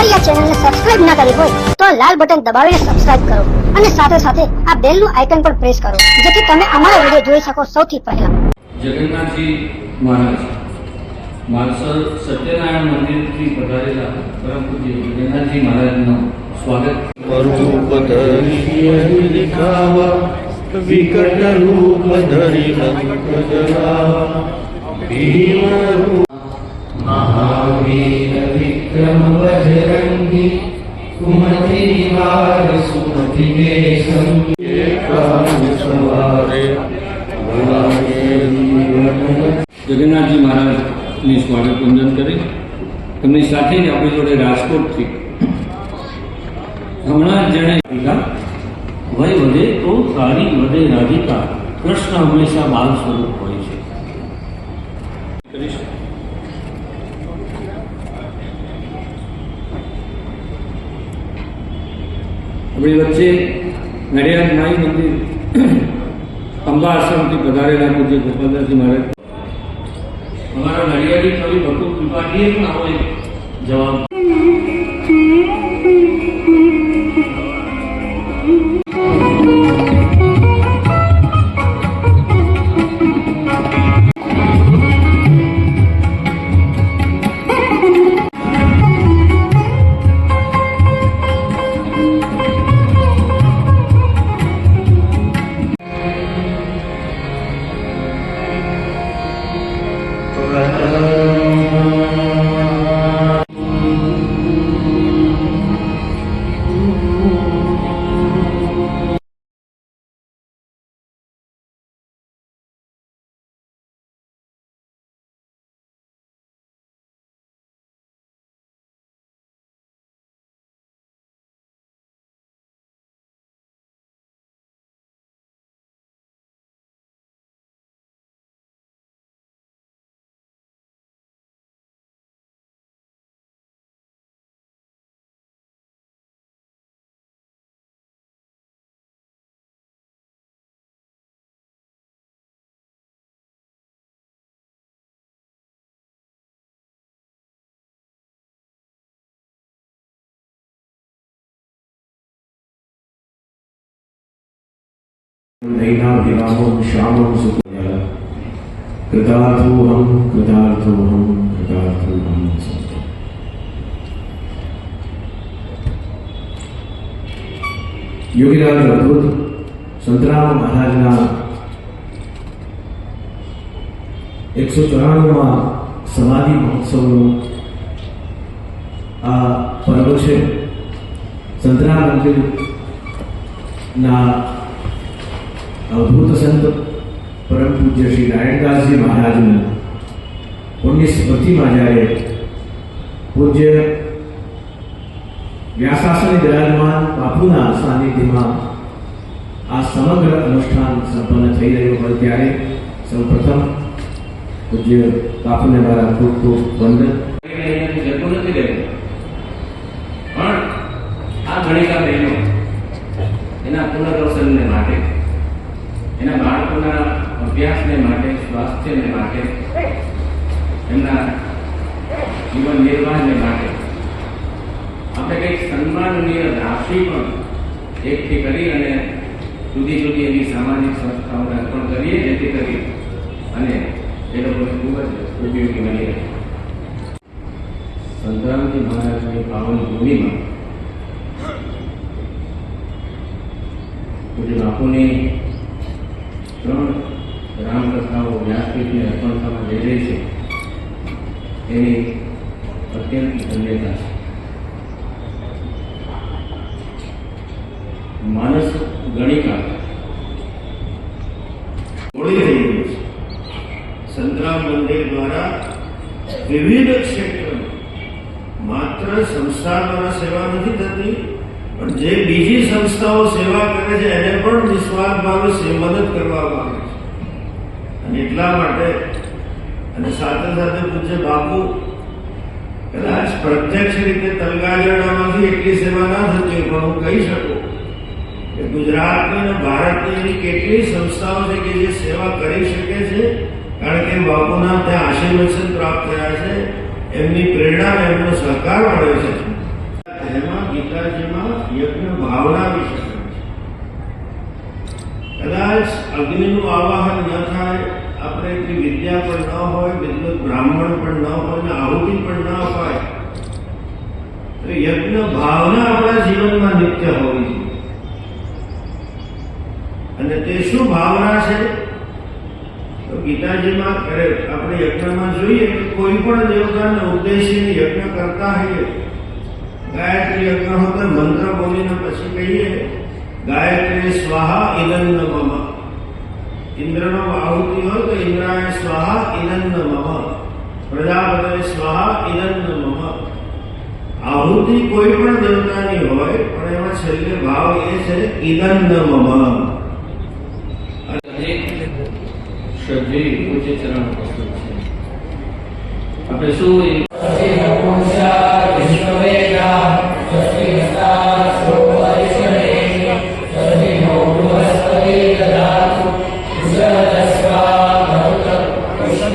અમારી આ ચેનલને સબસ્ક્રાઇબ ના કરી હોય તો આ લાલ બટન દબાવીને સબસ્ક્રાઇબ કરો અને સાથે સાથે આ બેલનું આઇકન પણ પ્રેસ કરો જેથી તમે અમારા વીડિયો જોઈ શકો સૌથી પહેલા. જગન્નાથજી મહારાજ માનસર સત્યનારાયણ મંદિરથી પધારેલા પરમ પૂજ્ય જગન્નાથજી મહારાજનું સ્વાગત. રૂપ ધરી વિકટ રૂપ ધરી ભીમ રૂપ જગન્નાથજી મહારાજની સ્વાગત વંદન કરી. તેમની સાથે જ આપણી જોડે રાજકોટથી હમણાં જેણે વય વધે તો સારી વધે રાધિકા. કૃષ્ણ હંમેશા બાલ સ્વરૂપ હોય છે. આપણી વચ્ચે નડિયાદ માઈ મંદિર, અંબા આશ્રમથી પધારેલા પૂજ્ય ગોપાલદાસજી મહારાજ. અમારા નડિયાદી કવિ ભક્તુ ત્રિપાઠીએ પણ આવો જવાબ नैनाभिरामं श्यामं सुकुमार कृतार्थोऽहं कृतार्थोऽहं कृतार्थोऽहं सन्तु યોગીરાજ અદ્ભુત સંતરામ મહારાજના એકસો ચોરાણુંમાં સમાધિ મહોત્સવનું આ પર્વ છે સંતરામ મંદિરના અવધૂત સંત પરમ પૂજ્ય શ્રી નારાયણદાસજી મહારાજનું પુણ્ય સ્મૃતિમાં જ્યારે પૂજ્ય વ્યાસાસને બિરાજમાન બાપુના સાનિધ્યમાં આ સમગ્ર અનુષ્ઠાન સંપન્ન થઈ રહ્યું હોય ત્યારે સૌપ્રથમ પૂજ્ય બાપુને મારા ખૂબ ખૂબ વંદન જતું નથી રહેતું પણ આ ગણિકા બહેનો એના પુનર્વસનને માટે એના બાળકોના અભ્યાસને માટે સ્વાસ્થ્યને માટે એમના જીવન નિર્વાહને માટે. આપણે કંઈક સન્માનનીય રાશિ પણ એકઠી કરી અને જુદી જુદી એવી સામાજિક સંસ્થાઓને અર્પણ કરીએ, જેથી કરી અને એ લોકોને ખૂબ જ ઉપયોગી બની રહે. સંતરામજી મહારાજની પાવન ભૂમિમાં પૂજ્ય બાપુની ત્રણ રામકથાઓ વ્યાસપીઠને અર્પણ થવા જઈ રહી છે. એની અત્યંત ધન્યતા છે માનસ ગણિકા મોડી થઈ ગઈ છે સંતરામ મંદિર દ્વારા વિવિધ ક્ષેત્રમાં માત્ર સંસ્થા દ્વારા સેવા નથી થતી પણ જે બીજી સંસ્થાઓ સેવા કરે છે એને પણ નિસ્વાર્થ ભાવે સે- મદદ કરવામાં આવે છે અને એટલા માટે અને સાથે સાથે પૂછે બાપુ કદાચ પ્રત્યક્ષ રીતે તલગાજડામાંથી એટલી સેવા ના થતી પણ હું કહી શકું કે ગુજરાતની અને ભારતની એવી કેટલી સંસ્થાઓ છે કે જે સેવા કરી શકે છે, કારણ કે બાપુના ત્યાં આશીર્વચન પ્રાપ્ત થયા છે, એમની પ્રેરણા એમનો સહકાર મળ્યો છે. તેમાં ગીતાજીમાં યજ્ઞ ભાવના વિશે કદાચ અગ્નિનું આવાહન ન થાય પણ ન હોય વિદ્યુત બ્રાહ્મણ પણ ન હોય ને આહુતિ પણ ન હોય, તો યજ્ઞ ભાવના આપણા જીવનમાં નિત્ય હોવી જોઈએ. અને તે શું ભાવના છે? તો ગીતાજીમાં કરે આપણે યજ્ઞમાં જોઈએ કે કોઈ પણ દેવતાને ઉદ્દેશીને યજ્ઞ કરતા હોઈએ. ગાયત્રી યજ્ઞ હોય મંત્ર બોલીને પછી કહીએ, ગાયત્રી સ્વાહા ઇદન મમ. ઇન્દ્રનો આહુતિ હોય તો ઇન્દ્રાય સ્વાહા ઇનન્ન મમ. પ્રજાપતે સ્વાહા ઇનન્ન મમ. આહુતિ કોઈ પણ દેવતાની હોય, પણ એમાં છેલ્લે ભાવ એ છે ઇનન્ન મમ. છે. આપણે શું